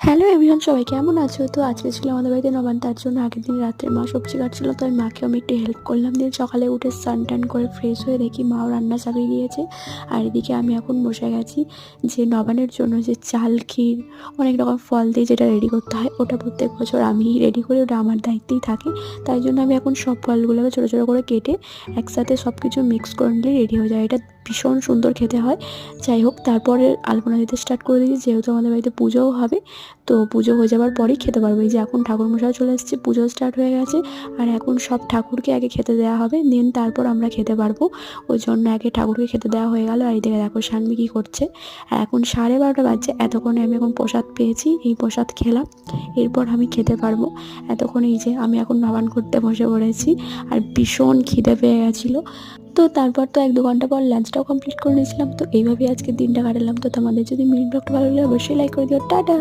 Hello everyone সবাই কেমন আছো? তো আজকে ছিল আমাদের বাড়িতে নবান তার জন্য আগের দিন রাত্রে মা সবজি কাটছিল তো আমি মাকে আমি একটু হেল্প করলাম। দিয়ে সকালে উঠে স্নান টান করে ফ্রেশ হয়ে দেখি মাও রান্না চালিয়ে দিয়েছে। আর এদিকে আমি এখন বসে গেছি যে নবানের জন্য যে চাল, ক্ষীর, অনেক রকম ফল দিয়ে যেটা রেডি করতে হয়, ওটা প্রত্যেক বছর আমি রেডি করি, ওটা আমার দায়িত্বেই থাকে। তাই জন্য আমি এখন সব ফলগুলোকে ছোটো ছোটো করে কেটে একসাথে সব কিছু মিক্স করে নিলে রেডি হয়ে যায়। এটা ভীষণ সুন্দর খেতে হয়। যাই হোক তারপরে আলপনা দিতে স্টার্ট করে দিয়েছি, যেহেতু আমাদের বাড়িতে পুজোও হবে, তো পুজো হয়ে যাওয়ার পরেই খেতে পারব। এই যে এখন ঠাকুরমশাই চলে এসেছে, পুজো স্টার্ট হয়ে গেছে, আর এখন সব ঠাকুরকে আগে খেতে দেওয়া হবে দেন তারপর আমরা খেতে পারব। ওই জন্য আগে ঠাকুরকে খেতে দেওয়া হয়ে গেল, আর এদিকে দেখো সানমি কী করছে। আর এখন সাড়ে বারোটা বাজছে, এতক্ষণে আমি এখন প্রসাদ পেয়েছি, এই প্রসাদ খেলাম, এরপর আমি খেতে পারব। এতক্ষণ এই যে আমি এখন নবান করতে বসে পড়েছি, আর ভীষণ খিদে পেয়ে গেছিল। তো তারপর তো এক দু ঘণ্টা পর লাঞ্চটাও কমপ্লিট করে নিয়েছিলাম। তো এইভাবেই আজকে দিনটা কাটালাম। তো তোমাদের যদি মিনিট ব্লগটা ভালো লাগে, অবশ্যই লাইক করে দিও। টাটা!